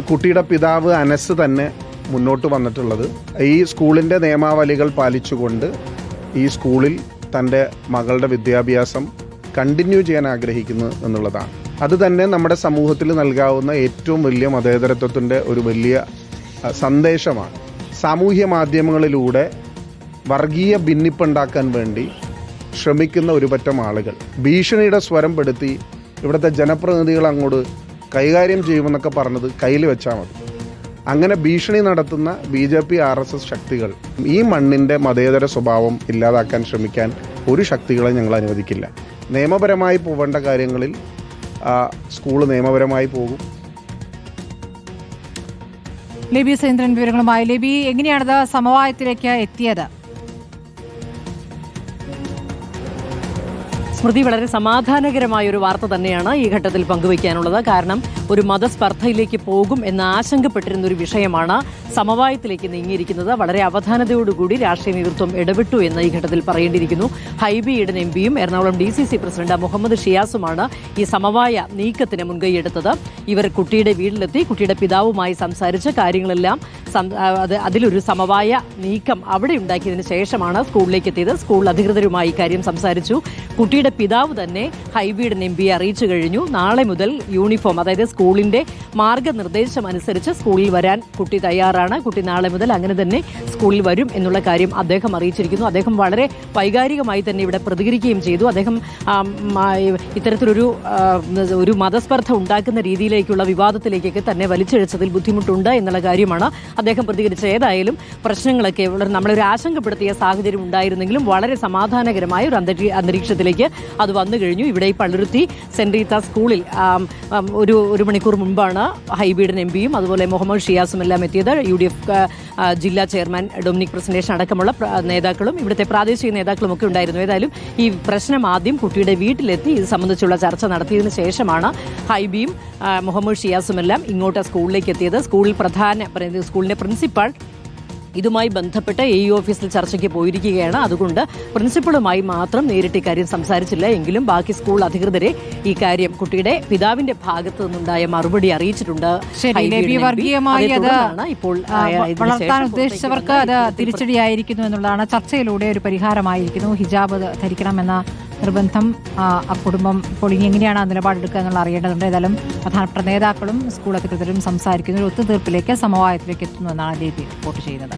കുട്ടിയുടെ പിതാവ് അനസ് തന്നെ മുന്നോട്ട് വന്നിട്ടുള്ളത്. ഈ സ്കൂളിന്റെ നിയമാവലികൾ പാലിച്ചുകൊണ്ട് ഈ സ്കൂളിൽ തന്റെ മകളുടെ വിദ്യാഭ്യാസം കണ്ടിന്യൂ ചെയ്യാൻ ആഗ്രഹിക്കുന്നു എന്നുള്ളതാണ്. അത് തന്നെ നമ്മുടെ സമൂഹത്തിൽ നൽകാവുന്ന ഏറ്റവും വലിയ മതേതരത്വത്തിന്റെ ഒരു വലിയ സന്ദേശമാണ്. സാമൂഹ്യ മാധ്യമങ്ങളിലൂടെ വർഗീയ ഭിന്നിപ്പുണ്ടാക്കാൻ വേണ്ടി ശ്രമിക്കുന്ന ഒരുപറ്റം ആളുകൾ. ഭീഷണിയുടെ സ്വരം പെടുത്തി ഇവിടുത്തെ ജനപ്രതിനിധികൾ അങ്ങോട്ട് കൈകാര്യം ചെയ്യുമെന്നൊക്കെ പറഞ്ഞത് കയ്യിൽ വെച്ചാൽ മതി. അങ്ങനെ ഭീഷണി നടത്തുന്ന B J P R S S ശക്തികൾ ഈ മണ്ണിന്റെ മതേതര സ്വഭാവം ഇല്ലാതാക്കാൻ ശ്രമിക്കാൻ ഒരു ശക്തികളെ ഞങ്ങൾ അനുവദിക്കില്ല. നിയമപരമായി പോവേണ്ട കാര്യങ്ങളിൽ സ്കൂൾ നിയമപരമായി പോകും. ലിബി സുരേന്ദ്രൻ വിവരങ്ങളുമായി. ലിബി എങ്ങനെയാണത് സമവായത്തിലേക്ക് എത്തിയത്? സ്മൃതി വളരെ സമാധാനകരമായ ഒരു വാർത്ത തന്നെയാണ് ഈ ഘട്ടത്തിൽ പങ്കുവയ്ക്കാനുള്ളത്. കാരണം ഒരു മതസ്പർദ്ധയിലേക്ക് പോകും എന്ന് ആശങ്കപ്പെട്ടിരുന്ന ഒരു വിഷയമാണ് സമവായത്തിലേക്ക് നീങ്ങിയിരിക്കുന്നത്. വളരെ അവധാനതയോടുകൂടി രാഷ്ട്രീയ നേതൃത്വം ഇടപെട്ടു എന്ന് ഈ ഘട്ടത്തിൽ പറയേണ്ടിയിരിക്കുന്നു. ഹൈബി ഈഡൻ എം പിയും Ernakulam D C C president Muhammad ഷിയാസുമാണ് ഈ സമവായ നീക്കത്തിന് മുൻകൈയെടുത്തത്. ഇവർ കുട്ടിയുടെ വീട്ടിലെത്തി കുട്ടിയുടെ പിതാവുമായി സംസാരിച്ച് കാര്യങ്ങളെല്ലാം അതിലൊരു സമവായ നീക്കം അവിടെ ഉണ്ടാക്കിയതിന് ശേഷമാണ് സ്കൂളിലേക്ക് എത്തിയത്. സ്കൂൾ അധികൃതരുമായി ഇക്കാര്യം സംസാരിച്ചു. കുട്ടിയുടെ പിതാവ് തന്നെ ഹൈബീഡൻ എം പിയെ അറിയിച്ചു കഴിഞ്ഞു. നാളെ മുതൽ യൂണിഫോം അതായത് സ്കൂളിന്റെ മാർഗനിർദ്ദേശം അനുസരിച്ച് സ്കൂളിൽ വരാൻ കുട്ടി തയ്യാറാണ്. കുട്ടി നാളെ മുതൽ അങ്ങനെ തന്നെ സ്കൂളിൽ വരും എന്നുള്ള കാര്യം അദ്ദേഹം അറിയിച്ചിരിക്കുന്നു. അദ്ദേഹം വളരെ വൈകാരികമായി തന്നെ ഇവിടെ പ്രതികരിക്കുകയും ചെയ്തു. അദ്ദേഹം ഇത്തരത്തിലൊരു ഒരു മതസ്പർദ്ധ ഉണ്ടാക്കുന്ന രീതിയിലേക്കുള്ള വിവാദത്തിലേക്കൊക്കെ തന്നെ വലിച്ചിഴച്ചതിൽ ബുദ്ധിമുട്ടുണ്ട് എന്നുള്ള കാര്യമാണ് അദ്ദേഹം പ്രതികരിച്ച ഏതായാലും പ്രശ്നങ്ങളൊക്കെ വളരെ നമ്മളൊരു ആശങ്കപ്പെടുത്തിയ സാഹചര്യം ഉണ്ടായിരുന്നെങ്കിലും വളരെ സമാധാനകരമായ ഒരു അന്തരീ അന്തരീക്ഷത്തിലേക്ക് അത് വന്നു കഴിഞ്ഞു. ഇവിടെ ഈ പള്ളുരുത്തി സെന്റ് റീത്ത സ്കൂളിൽ ഒരു ഒരു മണിക്കൂർ മുമ്പാണ് ഹൈബീഡൻ എം പിയും അതുപോലെ മുഹമ്മദ് ഷിയാസും എല്ലാം എത്തിയത്. യു ഡി എഫ് ജില്ലാ ചെയർമാൻ ഡൊമിനിക് പ്രസന്റേഷൻ അടക്കമുള്ള നേതാക്കളും ഇവിടുത്തെ പ്രാദേശിക നേതാക്കളും ഒക്കെ ഉണ്ടായിരുന്നു. ഏതായാലും ഈ പ്രശ്നം ആദ്യം കുട്ടിയുടെ വീട്ടിലെത്തി. ഇത് സംബന്ധിച്ചുള്ള ചർച്ച നടത്തിയതിനു ശേഷമാണ് ഹൈബിയും മുഹമ്മദ് ഷിയാസും എല്ലാം ഇങ്ങോട്ട് സ്കൂളിലേക്ക് എത്തിയത്. സ്കൂളിൽ പ്രധാന പ്ര- സ്കൂളിന്റെ പ്രിൻസിപ്പാൾ ഇതുമായി ബന്ധപ്പെട്ട് എ ഓഫീസിൽ ചർച്ചയ്ക്ക് പോയിരിക്കുകയാണ്. അതുകൊണ്ട് പ്രിൻസിപ്പളുമായി മാത്രം നേരിട്ട് ഇക്കാര്യം സംസാരിച്ചില്ല. എങ്കിലും ബാക്കി സ്കൂൾ അധികൃതരെ ഈ കാര്യം കുട്ടിയുടെ പിതാവിന്റെ ഭാഗത്തു നിന്നുണ്ടായ മറുപടി അറിയിച്ചിട്ടുണ്ട്. ഇപ്പോൾ വളർത്താൻ ഉദ്ദേശിച്ചവർക്ക് അത് തിരിച്ചടിയായിരിക്കുന്നു എന്നുള്ളതാണ്. ചർച്ചയിലൂടെ ഒരു പരിഹാരമായിരിക്കുന്നു. ഹിജാബ് ധരിക്കണമെന്ന നിർബന്ധം ആ, കുടുംബം ഇനി എങ്ങനെയാണ് ആ നിലപാടെടുക്കുക എന്നുള്ള അറിയേണ്ടതുണ്ട്. ഏതായാലും പ്രധാനപ്പെട്ട നേതാക്കളും സ്കൂൾ അധികൃതരും സംസാരിക്കുന്ന ഒരു ഒത്തുതീർപ്പിലേക്ക് സമവായത്തിലേക്ക് എത്തുന്നു എന്നാണ് ലേബി റിപ്പോർട്ട് ചെയ്യുന്നത്.